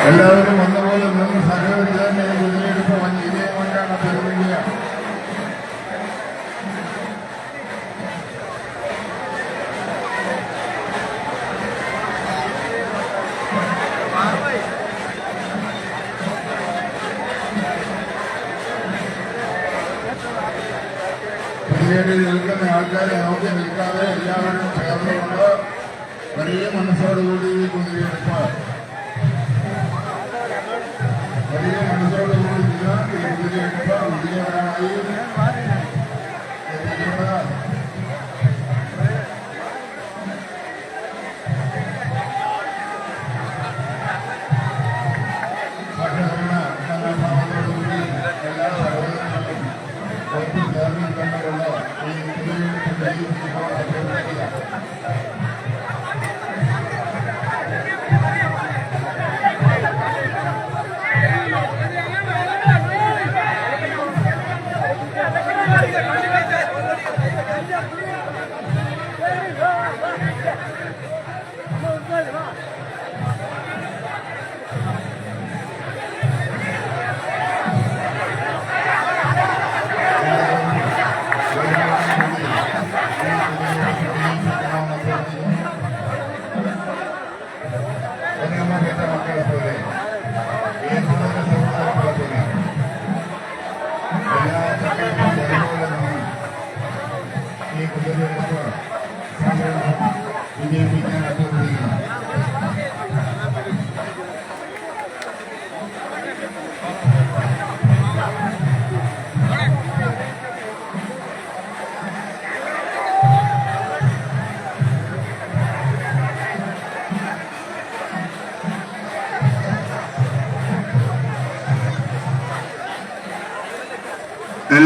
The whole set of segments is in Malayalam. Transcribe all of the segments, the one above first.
എല്ലാവരും വന്നു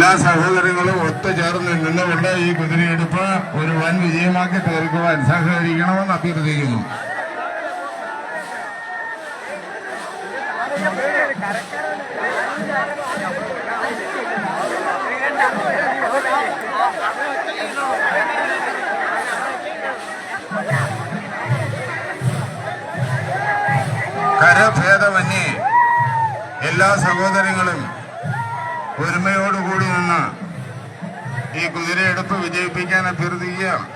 എല്ലാ സഹോദരങ്ങളും ഒത്തുചേർന്ന് നിന്നുകൊണ്ട് ഈ കുതിരയെടുപ്പ് ഒരു വൻ വിജയമാക്കി തീർക്കുവാൻ സഹകരിക്കണമെന്ന് അഭ്യർത്ഥിക്കുന്നു. വിജയിപ്പിക്കാൻ അഭ്യർത്ഥിക്കുകയാണ്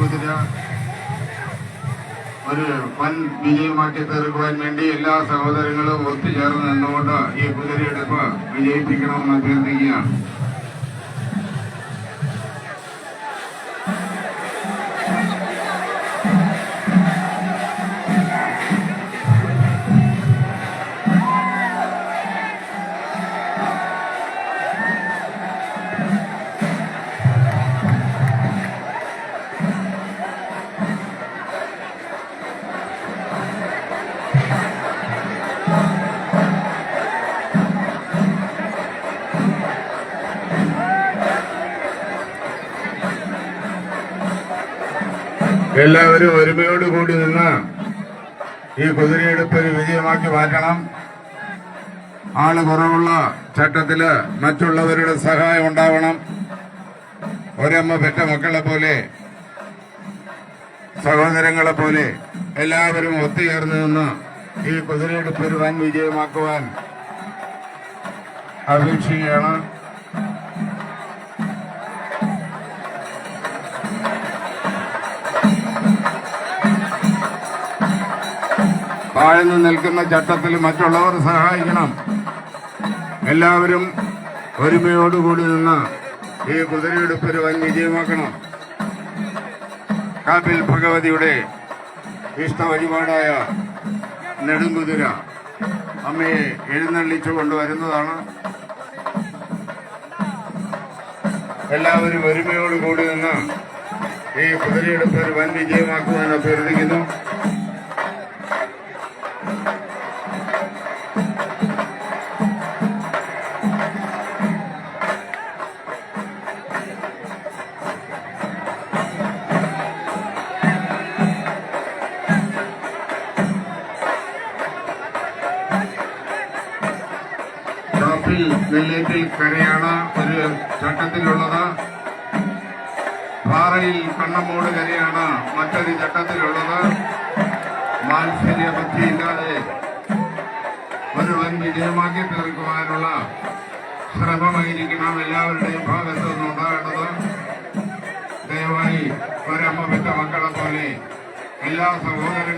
നെടുങ്കുതിര ഒരു വൻ വിജയമാക്കി തീർക്കുവാൻ വേണ്ടി എല്ലാ സഹോദരങ്ങളും ഒത്തുചേർന്ന് നിന്നുകൊണ്ട് ഈ കുതിരയെടുപ്പ് വിജയിപ്പിക്കണമെന്ന് അഭ്യർത്ഥിക്കുകയാണ്. എല്ലാവരും ഒരുമയോടുകൂടി നിന്ന് ഈ കുതിരയെടുപ്പ് ഒരു വിജയമാക്കി മാറ്റണം. ആൾ കുറവുള്ള ചട്ടത്തിൽ മറ്റുള്ളവരുടെ സഹായം ഉണ്ടാവണം. ഒരമ്മ പെറ്റ മക്കളെ പോലെ സഹോദരങ്ങളെ പോലെ എല്ലാവരും ഒത്തുചേർന്ന് നിന്ന് ഈ കുതിരയെടുപ്പ് ഒരു വൻ വിജയമാക്കുവാൻ അപേക്ഷിക്കുകയാണ്. താഴ്ന്നു നിൽക്കുന്ന ചട്ടത്തിൽ മറ്റുള്ളവർ സഹായിക്കണം. എല്ലാവരും ഒരുമയോടുകൂടി നിന്ന് ഈ കുതിരയെടുപ്പ് ഒരു വൻ വിജയമാക്കണം കാപ്പിൽ ഭഗവതിയുടെ ഇഷ്ട വഴിപാടായ നെടുങ്കുതിര അമ്മയെ എഴുന്നള്ളിച്ചു കൊണ്ടുവരുന്നതാണ്. എല്ലാവരും ഒരുമയോടുകൂടി നിന്ന് ഈ കുതിരയെടുപ്പ് ഒരു വൻ വിജയമാക്കുവാൻ അഭ്യർത്ഥിക്കുന്നു. എല്ലാവരുടെയും ഭാഗത്തു നിന്നുണ്ടാകേണ്ടത് ദയവായി ഒരമ്മ വിട്ട മക്കളെ പോലെ എല്ലാ സഹോദരങ്ങളും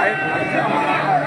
来，你知道吗？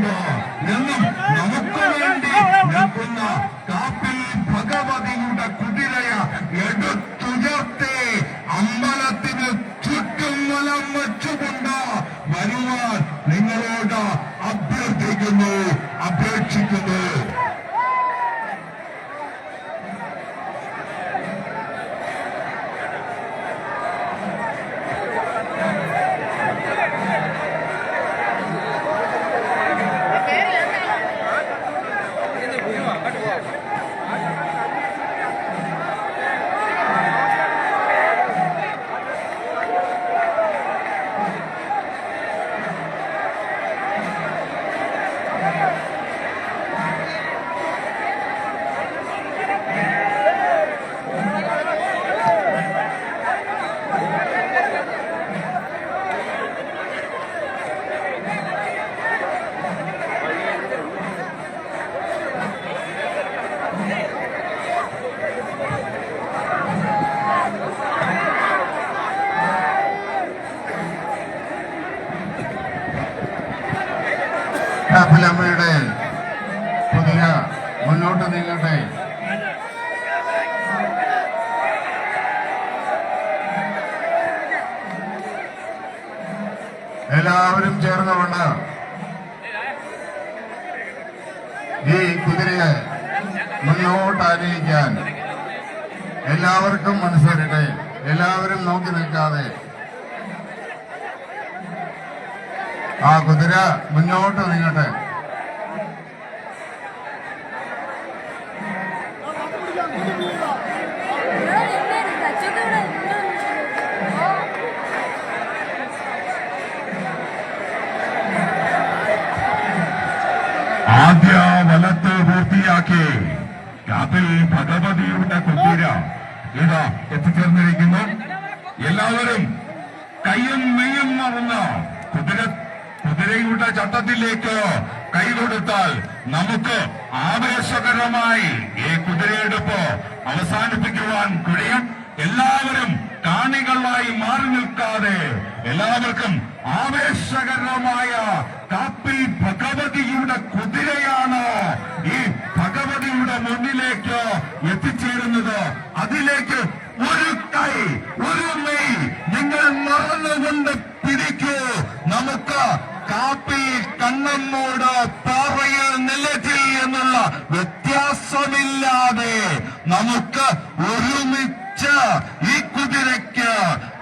뭐 명령 ചേർന്നുകൊണ്ട് ഈ കുതിരയെ മുന്നോട്ട് ആനയിക്കാൻ എല്ലാവർക്കും മനസ്സരട്ടെ എല്ലാവരും നോക്കി നിൽക്കാതെ. ആ കുതിര മുന്നോട്ട് നീങ്ങട്ടെ. കാപ്പിൽ ഭഗവതിയുടെ കുതിര ഇതാ എത്തിച്ചേർന്നിരിക്കുന്നു. എല്ലാവരും കയ്യും മെയ്യും മറന്ന് കുതിര കുതിരയുടെ ചട്ടത്തിലേക്ക് കൈ കൊടുത്താൽ നമുക്ക് ആവേശകരമായി ഈ കുതിരയെടുപ്പ് അവസാനിപ്പിക്കുവാൻ കഴിയും. എല്ലാവരും കാണികളായി മാറി നിൽക്കാതെ എല്ലാവർക്കും ആവേശകരമായ കാപ്പി ഭഗവതിയുടെ കുതിരയാണ് ഈ ഭഗവതിയുടെ മുന്നിലേക്ക് എത്തിച്ചേരുന്നത്. അതിലേക്ക് ഒരു കൈ ഒരു മെയ് നിങ്ങൾ മറന്നുകൊണ്ട് പിടിക്കൂ. നമുക്ക് കാപ്പി കണ്ണമ്മൂട് പാറയിൽ നിലച്ചിൽ എന്നുള്ള വ്യത്യാസമില്ലാതെ നമുക്ക് ഒരുമിച്ച് ഈ കുതിരയ്ക്ക്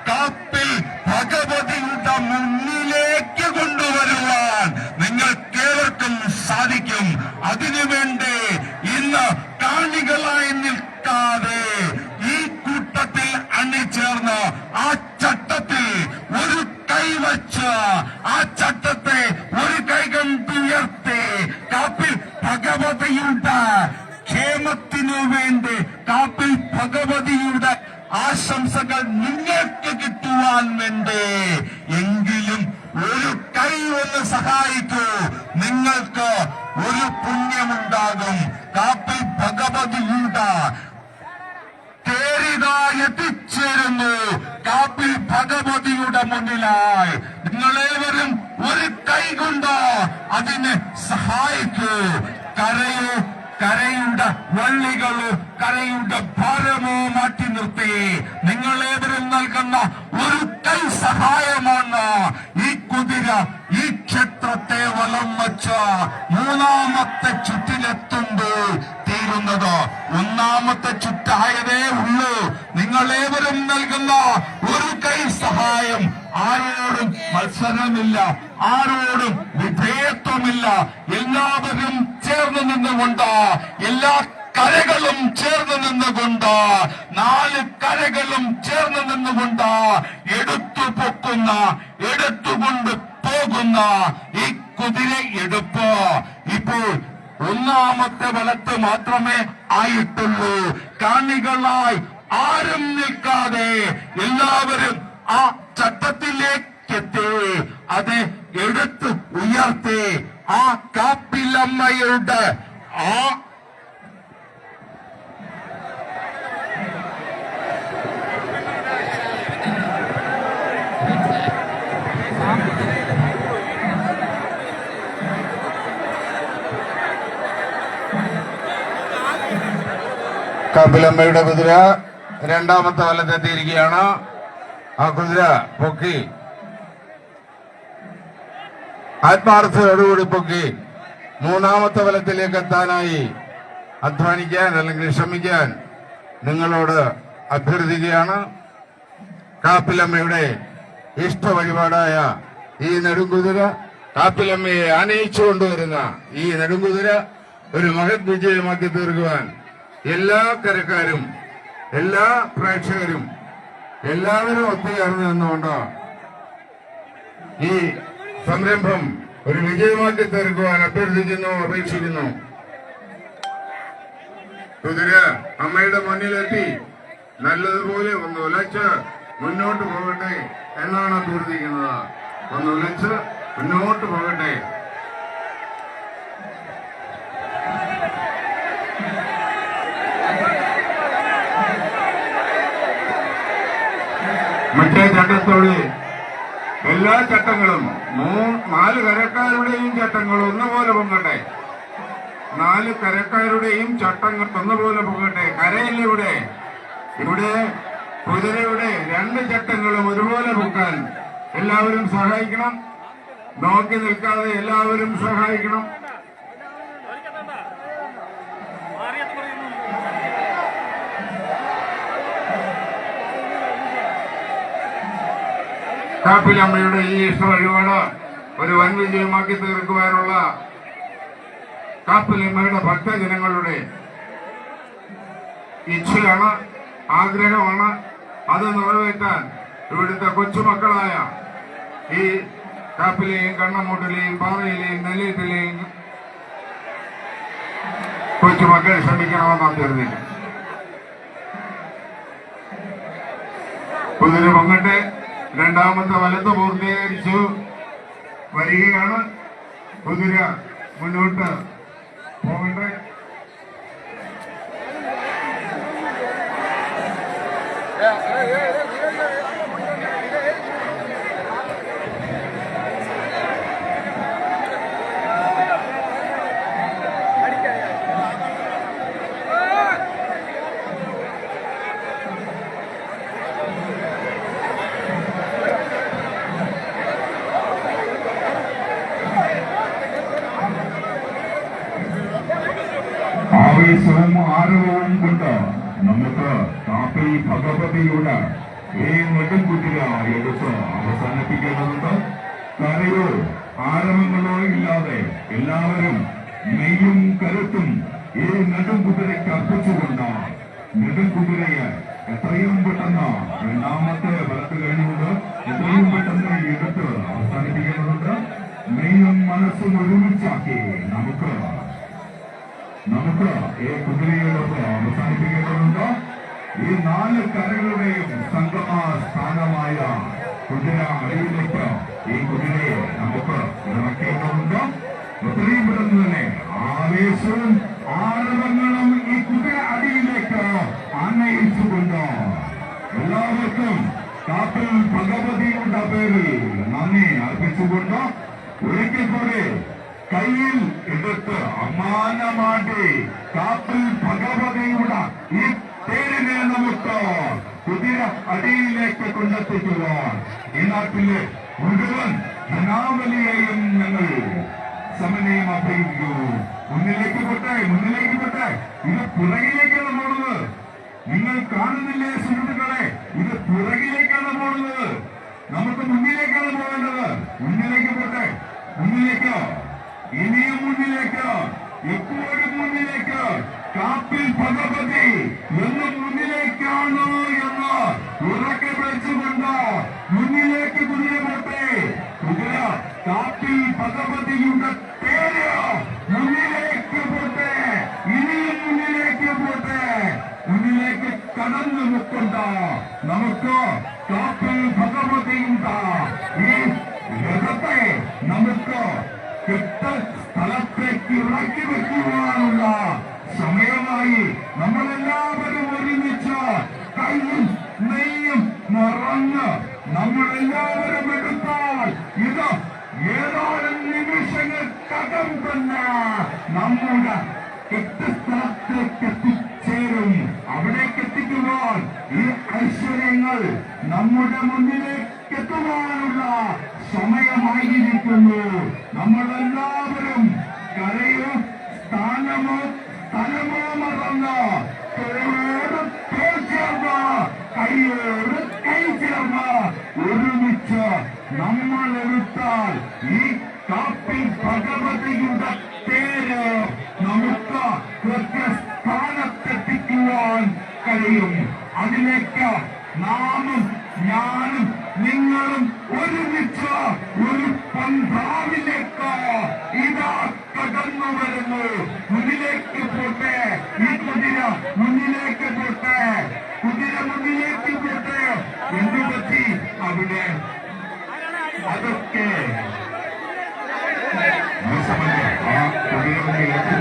കാപ്പിൽ ഭഗവതിയുടെ മുന്നിലേക്ക് കൊണ്ടുവരുവാൻ നിങ്ങൾക്കേവർക്കും സാധിക്കും അതിനുവേണ്ടി ഇന്ന് കാണികളായി നിൽക്കാതെ ഈ കൂട്ടത്തിൽ അണിചേർന്ന് ആ ചട്ടത്തിൽ ഒരു കൈ വച്ച് ആ ചട്ടത്തെ ഒരു കൈ കൊണ്ട് ഉയർത്തി കാപ്പിൽ ഭഗവതിയുടെ ക്ഷേമത്തിനു വേണ്ടി കാപ്പിൽ ഭഗവതിയുടെ ആശംസകൾ നിങ്ങൾക്ക് കിട്ടുവാൻ വേണ്ടി എങ്കിലും ഒരു കൈ ഒന്ന് സഹായിക്കൂ നിങ്ങൾക്ക് ഒരു പുണ്യമുണ്ടാകും കാപ്പിൽ ഭഗവതിയുടെ കേറിത എത്തിച്ചേരുന്നു കാപ്പിൽ ഭഗവതിയുടെ മുന്നിലായി നിങ്ങളേവരും ഒരു കൈ അതിനെ സഹായിക്കൂ. കരയോ കരയുടെ വള്ളികളോ കരയുടെ ഭാരമോ മാറ്റി നിർത്തി. നിങ്ങളേവരും നൽകുന്ന ഒരു കൈ സഹായമാണ് ഈ കുതിര ഈ ക്ഷേത്രത്തെ വലം വച്ച മൂന്നാമത്തെ ചുറ്റിലെത്തുമ്പോൾ തീരുന്നത് ഒന്നാമത്തെ ചുറ്റായതേ ഉള്ളൂ. നിങ്ങൾ ഏവരും നൽകുന്ന ഒരു കൈ സഹായം. ആരോടും മത്സരമില്ല ആരോടും വിധേയത്വമില്ല. എല്ലാവരും ചേർന്ന് നിന്നുകൊണ്ട് എല്ലാ കരകളും ചേർന്ന് നിന്നുകൊണ്ട് നാല് കരകളും ചേർന്ന് നിന്നുകൊണ്ട് എടുത്തു പൊക്കുന്ന എടുത്തുകൊണ്ട് പോകുന്ന ഈ കുതിര എടുപ്പ് ഇപ്പോൾ ഒന്നാമത്തെ വലത്ത് മാത്രമേ ആയിട്ടുള്ളൂ. കാണികളായി ആരും നിൽക്കാതെ എല്ലാവരും ആ ചട്ടത്തിലേക്കെത്തി. അത് എടുത്ത് ഉയർത്തി. ആ കാപ്പിലമ്മയുടെ ആ കപിലമ്മയുടെ കുതിര രണ്ടാമത്തെ വലത്തെത്തിയിരിക്കുകയാണ്. ആ കുതിര പൊക്കി. ആത്മാർത്ഥതയോടുകൂടി പൊക്കി. മൂന്നാമത്തെ വലത്തിലേക്ക് എത്താനായി അധ്വാനിക്കാൻ അല്ലെങ്കിൽ ശ്രമിക്കാൻ നിങ്ങളോട് അഭ്യർത്ഥിക്കുകയാണ്. കാപ്പിലമ്മയുടെ ഇഷ്ട വഴിപാടായ ഈ നെടുങ്കുതിര കാപ്പിലമ്മയെ ആനയിച്ചു കൊണ്ടുവരുന്ന ഈ നെടുങ്കുതിര ഒരു മഹത് വിജയമാക്കി തീർക്കുവാൻ എല്ലാ കരക്കാരും എല്ലാ പ്രേക്ഷകരും എല്ലാവരും ഒത്തുചേർന്ന് നിന്നുകൊണ്ട് ഈ സംരംഭം ഒരു വിജയമാക്കി തീർക്കുവാൻ അഭ്യർത്ഥിക്കുന്നു അപേക്ഷിക്കുന്നു. കുതിര അമ്മയുടെ മുന്നിലെത്തി. നല്ലതുപോലെ ഒന്ന് ഉലച്ച് മുന്നോട്ട് പോകട്ടെ എന്നാണ് അഭ്യർത്ഥിക്കുന്നത്. ഒന്ന് ഉലച്ച് മുന്നോട്ട് പോകട്ടെ. മറ്റേ ചട്ടത്തോടെ എല്ലാ ചട്ടങ്ങളും നാല് കരക്കാരുടെയും ചട്ടങ്ങൾ ഒന്നുപോലെ പൊങ്ങട്ടെ. നാല് കരക്കാരുടെയും ചട്ടങ്ങൾ ഒന്നുപോലെ പൊങ്ങട്ടെ. കരയില്ല ഇവിടെ. ഇവിടെ കുതിരയുടെ രണ്ട് ചട്ടങ്ങളും ഒരുപോലെ പൊക്കാൻ എല്ലാവരും സഹായിക്കണം. നോക്കി നിൽക്കാതെ എല്ലാവരും സഹായിക്കണം. കാപ്പിലമ്മയുടെ ഈ ഇഷ്ട വഴിപാട് ഒരു വൻ വിജയമാക്കി തീർക്കുവാനുള്ള കാപ്പിലമ്മയുടെ ഭക്തജനങ്ങളുടെ ഇച്ഛയാണ് ആഗ്രഹമാണ്. അത് നിറവേറ്റാൻ ഇവിടുത്തെ കൊച്ചുമക്കളായ ഈ കാപ്പിലെയും കണ്ണമൂട്ടിലെയും പാറയിലെയും നെല്ലിയത്തിലെയും കൊച്ചുമക്കൾ ശ്രമിക്കണമെന്ന് അഭ്യർത്ഥിക്കും കുതിര പൊങ്ങട്ടെ രണ്ടാമത്തെ വലത്ത് പൂർത്തീകരിച്ചു വരികയാണ് കുതിര മുന്നോട്ട് പോകട്ടെ ആവേശവും ആരവവും കൊണ്ട് നമുക്ക് കാപ്പി ഭഗവതിയുടെ ഈ നെടുംകുതിര എടുത്ത് അവസാനിപ്പിക്കേണ്ടതുണ്ട്. കരയോ ആരവങ്ങളോ ഇല്ലാതെ എല്ലാവരും നെയ്യും കരുത്തും ഈ നെടുംകുതിരയ്ക്ക് അർപ്പിച്ചുകൊണ്ട് നെടുംകുതിരയെ എത്രയും പെട്ടെന്ന് രണ്ടാമത്തെ വലത്ത് കഴിഞ്ഞുകൊണ്ട് എത്രയും പെട്ടെന്ന് എടുത്ത് അവസാനിപ്പിക്കേണ്ടതുണ്ട്. നെയ്യും മനസ്സും ഒരുമിച്ചാക്കി നമുക്ക് നമുക്ക് ഈ കുതിരയോടൊപ്പം അവസാനിപ്പിക്കേണ്ടതുണ്ട് ഈ നാല് കരകളുടെയും സംഗമ സ്ഥാനമായ കുതിര അടിയിലേക്ക് ഈ കുതിരയെ നമുക്ക് ഇറക്കേണ്ടതുണ്ട്? എത്രയും പെട്ടെന്ന് തന്നെ ആവേശവും ആരവങ്ങളും ഈ കുതിര അടിയിലേക്ക് ആനയിച്ചുകൊണ്ട്? എല്ലാവർക്കും കാപ്പിൽ ഭഗവതിയുടെ പേരിൽ നന്ദി അർപ്പിച്ചുകൊണ്ട്? ഒരിക്കൽ കൂടി കയ്യിൽ എടുത്ത് അമാനമാണ്ടി കാപ്പിൽ ഭഗവതിയുടെ ഈ പേരിനെ നമുക്ക് കുതിര അടിയിലേക്ക് കൊണ്ടെത്തിക്കുവാൻ. ഈ നാട്ടിലെ മുഴുവൻ ജനാവലിയെയും ഞങ്ങൾ സമന്വയം അഭ്യർത്ഥിക്കൂ മുന്നിലേക്ക് പോട്ടെ മുന്നിലേക്ക് പോട്ടെ. ഇത് പുറകിലേക്കാണ് പോകുന്നത് നിങ്ങൾ കാണുന്നില്ലേ സുഹൃത്തുക്കളെ? ഇത് പുറകിലേക്കാണ് പോകുന്നത് നമുക്ക് മുന്നിലേക്കാണ് പോകേണ്ടത്. മുന്നിലേക്ക് പോട്ടെ. മുന്നിലേക്ക്? ഇനിയും മുന്നിലേക്ക് ഇപ്പോഴും മുന്നിലേക്ക്. കാപ്പിൽ ഭഗവതി എന്ന് മുന്നിലേക്ക് എത്തുവാനുള്ള സമയമായിരിക്കുന്നു. നമ്മളെല്ലാവരും കരയോ സ്ഥാനമോ സ്ഥലമോ മറന്ന് തോളോട് തോൾ ചേർന്ന് കൈയോട് കൈ ചേർന്ന് ഒരുമിച്ച് നമ്മൾ എടുത്താൽ ഈ കാപ്പിൽ ഭഗവതിയുടെ പേര് നമുക്ക് കൃത്യസ്ഥാനത്തെത്തിക്കുവാൻ കഴിയും. അതിലേക്ക് നാമും ഞാനും നിങ്ങളും ഒരുമിച്ച് ഒരു പന്താവിലേക്ക് ഇതാ കടന്നു വരുന്നു. മുന്നിലേക്ക് പോട്ടെ. ഈ കുതിര മുന്നിലേക്ക് പോട്ടെ. കുതിര മുന്നിലേക്ക് പോട്ടെ. എന്തു പറ്റി അവിടെ? അതൊക്കെ. മോശമല്ലേ ആ കുതിരയുടെ ഏറ്റുമുട്ടി